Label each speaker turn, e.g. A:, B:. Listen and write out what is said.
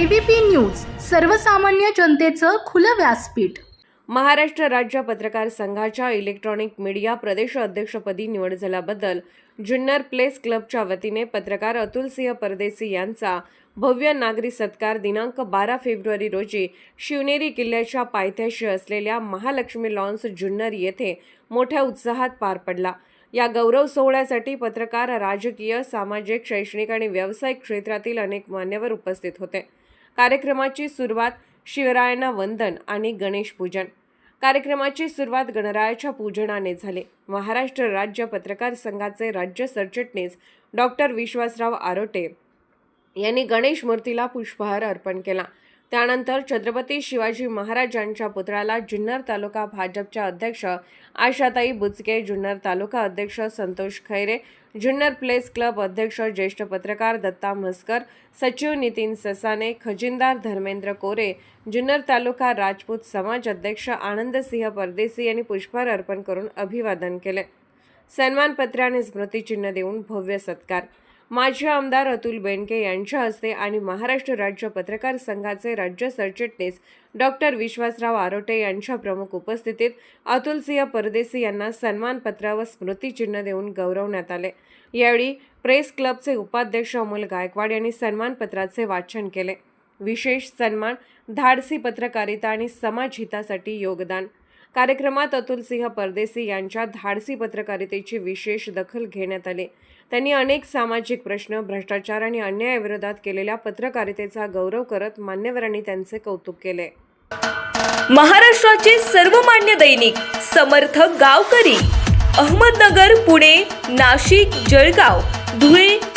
A: ABP news सर्वसामान्य जनतेचं खुलं व्यासपीठ.
B: महाराष्ट्र राज्य पत्रकार संघाच्या इलेक्ट्रॉनिक मीडिया प्रदेश अध्यक्षपदी निवड झाल्याबद्दल जुन्नर प्लेस क्लबच्या वतीने पत्रकार अतुल सिंह परदेसी यांचा भव्य नागरी सत्कार दिनांक बारा फेब्रुवारी रोजी शिवनेरी किल्ल्याच्या पायथ्याशी असलेल्या महालक्ष्मी लॉन्स जुन्नर येथे मोठ्या उत्साहात पार पडला. या गौरव सोहळ्यासाठी पत्रकार राजकीय सामाजिक शैक्षणिक आणि व्यावसायिक क्षेत्रातील अनेक मान्यवर उपस्थित होते. कार्यक्रमाची सुरुवात शिवरायांना वंदन आणि गणेश पूजन. कार्यक्रमाची सुरुवात गणरायाच्या पूजनाने झाले. महाराष्ट्र राज्य पत्रकार संघाचे राज्य सरचिटणीस डॉक्टर विश्वासराव आरोटे यांनी गणेश मूर्तीला पुष्पहार अर्पण केला. त्यानंतर छत्रपती शिवाजी महाराजांच्या पुतळ्याला जुन्नर तालुका भाजपच्या अध्यक्ष आशाताई बुचके जुन्नर तालुका अध्यक्ष संतोष खैरे जुन्नर प्लेस क्लब अध्यक्ष ज्येष्ठ पत्रकार दत्ता म्हसकर सचिव नितीन ससाने खजिनदार धर्मेंद्र कोरे जुन्नर तालुका राजपूत समाज अध्यक्ष आनंदसिंह परदेसी यांनी पुष्पहार अर्पण करून अभिवादन केले. सन्मानपत्र आणि स्मृतिचिन्ह देऊन भव्य सत्कार. माजी आमदार अतुल बेनके यांच्या हस्ते आणि महाराष्ट्र राज्य पत्रकार संघाचे राज्य सरचिटणीस डॉक्टर विश्वासराव आरोटे यांच्या प्रमुख उपस्थितीत अतुलसिंह परदेसी यांना सन्मानपत्र व स्मृतिचिन्ह देऊन गौरवण्यात आले. यावेळी प्रेस क्लबचे उपाध्यक्ष अमोल गायकवाड यांनी सन्मानपत्राचे वाचन केले. विशेष सन्मान धाडसी पत्रकारिता आणि समाज हितासाठी योगदान कार्यक्रमात अतुलसिंह परदेसी यांच्या धाडसी पत्रकारितेची विशेष दखल घेण्यात आली. त्यांनी अनेक सामाजिक प्रश्न भ्रष्टाचार आणि अन्यायाविरोधात केलेल्या पत्रकारितेचा गौरव करत मान्यवरांनी त्यांचे कौतुक केले.
C: महाराष्ट्राचे सर्वमान्य दैनिक समर्थ गावकरी अहमदनगर पुणे नाशिक जळगाव धुळे